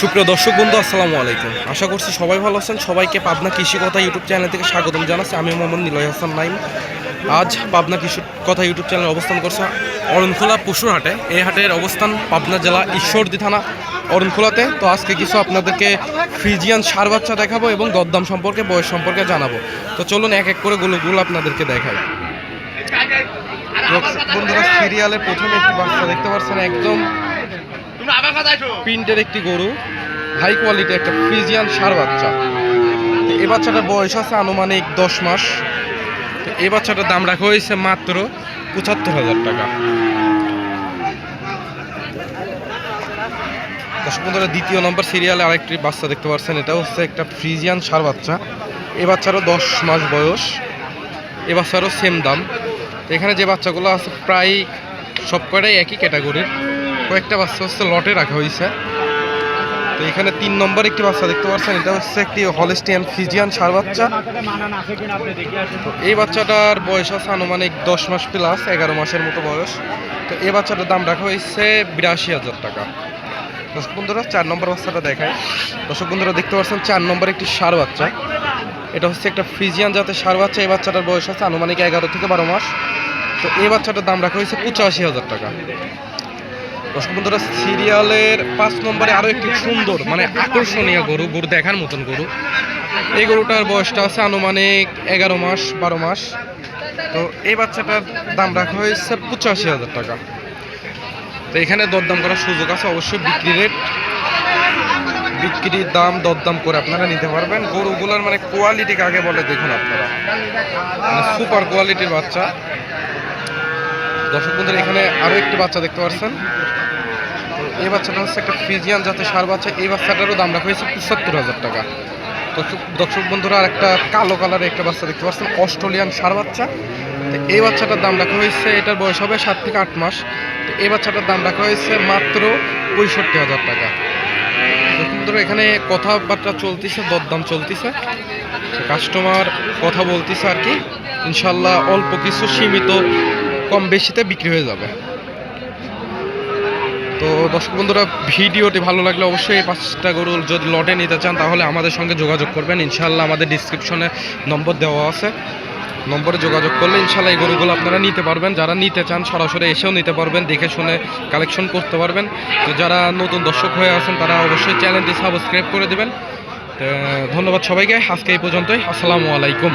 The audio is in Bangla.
সুপ্রিয় দর্শক বন্ধু, আসসালামু আলাইকুম। আশা করছি সবাই ভালো আছেন। সবাইকে পাবনা কৃষি কথা ইউটিউব চ্যানেল থেকে স্বাগতম জানাচ্ছি। আমি মোহাম্মদ নিলয় হাসান নাইম। আজ পাবনা কৃষি কথা ইউটিউব চ্যানেল অবস্থান করছে অরণখোলা পশুর হাটে এই হাটের অবস্থান পাবনা জেলা ঈশ্বরদী থানা অরণখোলাতে। তো আজকে কিছু আপনাদেরকে ফ্রিজিয়ান সার বাচ্চা দেখাবো এবং দরদাম সম্পর্কে, বয়স সম্পর্কে জানাব। তো চলুন এক এক করে গুলোগুলো আপনাদেরকে দেখাই। বন্ধুরা সিরিয়ালে প্রথমে একটি বাচ্চা দেখতে পাচ্ছেন, একদম প্রিন্টের একটি গরু হাই কোয়ালিটি একটা ফ্রিজিয়ান সার বাচ্চা। এই বাচ্চাটার বয়স আছে আনুমানিক দশ মাস। তো এ বাচ্চাটার দাম রাখা হয়েছে মাত্র পঁচাত্তর হাজার টাকা। দর্শক দ্বিতীয় নম্বর সিরিয়ালে আরেকটি বাচ্চা দেখতে পাচ্ছেন। এটা হচ্ছে একটা ফ্রিজিয়ান সার বাচ্চা। এই বাচ্চারও দশ মাস বয়স। এ বাচ্চারও সেম দাম। এখানে যে বাচ্চাগুলো আছে, প্রায় সব কটাই একই ক্যাটাগরির কয়েকটা বাচ্চা হচ্ছে লটে রাখা হয়েছে তো এখানে তিন নম্বর একটি বাচ্চা দেখতে পাচ্ছেন, এটা হচ্ছে একটি হলেস্টিয়ান ফিজিয়ান সার বাচ্চা। এই বাচ্চাটার বয়স আছে আনুমানিক দশ মাস প্লাস এগারো মাসের মতো বয়স। তো এই বাচ্চাটার দাম রাখা হয়েছে বিরাশি হাজার টাকা। দর্শক বন্ধুরা, চার নম্বর বাচ্চাটা দেখায় দর্শক বন্ধুরা, দেখতে পাচ্ছেন চার নম্বর একটি সার বাচ্চা। এটা হচ্ছে একটা ফ্রিজিয়ান জাতের সার বাচ্চা। এই বাচ্চাটার বয়স আছে আনুমানিক এগারো থেকে বারো মাস। তো এই বাচ্চাটার দাম রাখা হয়েছে পঁচাশি হাজার টাকা। দর্শক বন্ধুরা, সিরিয়ালের পাঁচ নম্বরে আরও একটি সুন্দর মানে আকর্ষণীয় গরু গরু দেখার মতন গরু। এই গরুটার বয়সটা আছে আনুমানিক এগারো মাস, বারো মাস। তো এই বাচ্চাটার দাম রাখা হয়েছে পঁচাশি হাজার টাকা। তো এখানে দরদাম করার সুযোগ আছে, অবশ্যই বিক্রি রেট। বিক্রির দাম, দরদাম করে আপনারা নিতে পারবেন। গরুগুলোর মানে কোয়ালিটি কাকে বলে দেখুন আপনারা। মানে সুপার কোয়ালিটির বাচ্চা। দর্শক বন্ধুরা, এখানে আরও একটি বাচ্চা দেখতে পাচ্ছেন। এই বাচ্চাটা হচ্ছে একটা ফ্রিজিয়ান জাতের সার বাচ্চা। এই বাচ্চাটারও দাম রাখা হয়েছে পঁচাত্তর হাজার টাকা। দর্শক বন্ধুরা আর একটা কালো কালারের একটা বাচ্চা দেখতে পাচ্ছেন, অস্ট্রেলিয়ান সার বাচ্চা। তো এই বাচ্চাটার দাম রাখা হয়েছে, এটার বয়স হবে সাত থেকে আট মাস। তো এই বাচ্চাটার দাম রাখা হয়েছে মাত্র পঁয়ষট্টি হাজার টাকা। এখানে কথাবার্তা চলতেছে, দরদাম চলতেছে। কাস্টমার কথা বলতেছে আর কি। ইনশাল্লাহ অল্প কিছু সীমিত কম বেশিতে বিক্রি হয়ে যাবে। তো দর্শক বন্ধুরা, ভিডিওটি ভালো লাগলে অবশ্যই পাঁচটা গরু যদি লটে নিতে চান, তাহলে আমাদের সঙ্গে যোগাযোগ করবেন। ইনশাল্লাহ আমাদের ডিসক্রিপশনে নম্বর দেওয়া আছে। নম্বরে যোগাযোগ করলে ইনশাল্লাহ এই গরুগুলো আপনারা নিতে পারবেন। যারা নিতে চান, সরাসরি এসেও নিতে পারবেন, দেখে শুনে কালেকশন করতে পারবেন। তো যারা নতুন দর্শক হয়ে আছেন, তারা অবশ্যই চ্যানেলটি সাবস্ক্রাইব করে দেবেন। ধন্যবাদ সবাইকে। আজকে এই পর্যন্তই। আসসালামু আলাইকুম।